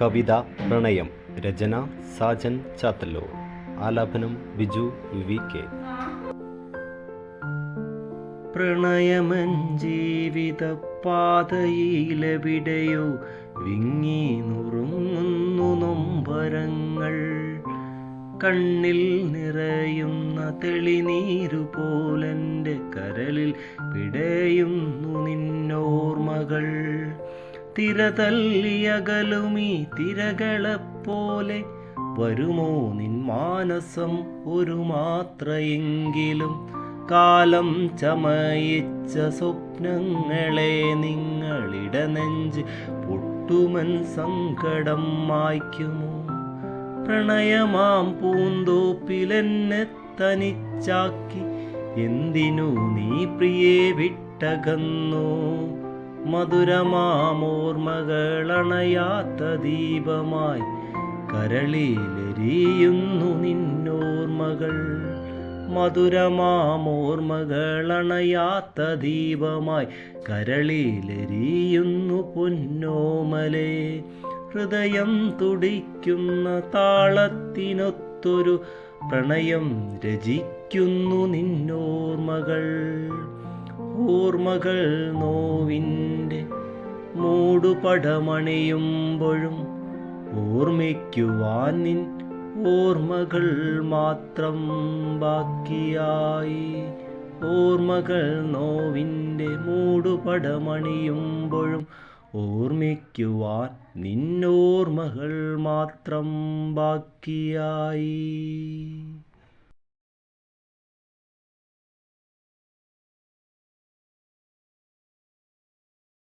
കവിത പ്രണയം രചന സാജൻ ചാത്തല്ലൂർ. ആലാപനം Biju V K. പ്രണയമൻ ജീവിത പാതയിലെവിടെയോ വിങ്ങി നുറുങ്ങുന്നു നൊമ്പരങ്ങൾ. കണ്ണിൽ നിറയുന്ന തെളിനീരു പോലെന്റെ കരളിൽ പിടയുന്നു തിരതല്ലിയകലുമീ തിരകളെപ്പോലെ വരുമോ നിൻ മാനസം ഒരു മാത്രയെങ്കിലും? കാലം ചമയിച്ച സ്വപ്നങ്ങളെ നിങ്ങളിട നെഞ്ച് പൊട്ടുമൻ സങ്കടം മായ്ക്കുമോ? പ്രണയമാം പൂന്തോപ്പിലെന്നെ തനിച്ചാക്കി എന്തിനു നീ പ്രിയേ വിട്ടകന്നു? മധുരമാമോർമകളണയാത്ത ദീപമായി കരളിലെരിയുന്നു നിന്നോർമകൾ. മധുരമാമോർമകളണയാത്ത ദീപമായി കരളിലെരിയുന്നു പൊന്നോമലേ. ഹൃദയം തുടിക്കുന്ന താളത്തിനൊത്തൊരു പ്രണയം രചിക്കുന്നു നിന്നോർമകൾ. ഓർമ്മകൾ നോവിന്റെ മൂടുപടമണിയുമ്പോഴും ഓർമ്മിക്കുവാൻ നിൻ ഓർമ്മകൾ മാത്രം ബാക്കിയായി. ഓർമ്മകൾ നോവിന്റെ മൂടുപടമണിയുമ്പോഴും ഓർമ്മിക്കുവാൻ നിന്നോർമ്മകൾ മാത്രം ബാക്കിയായി.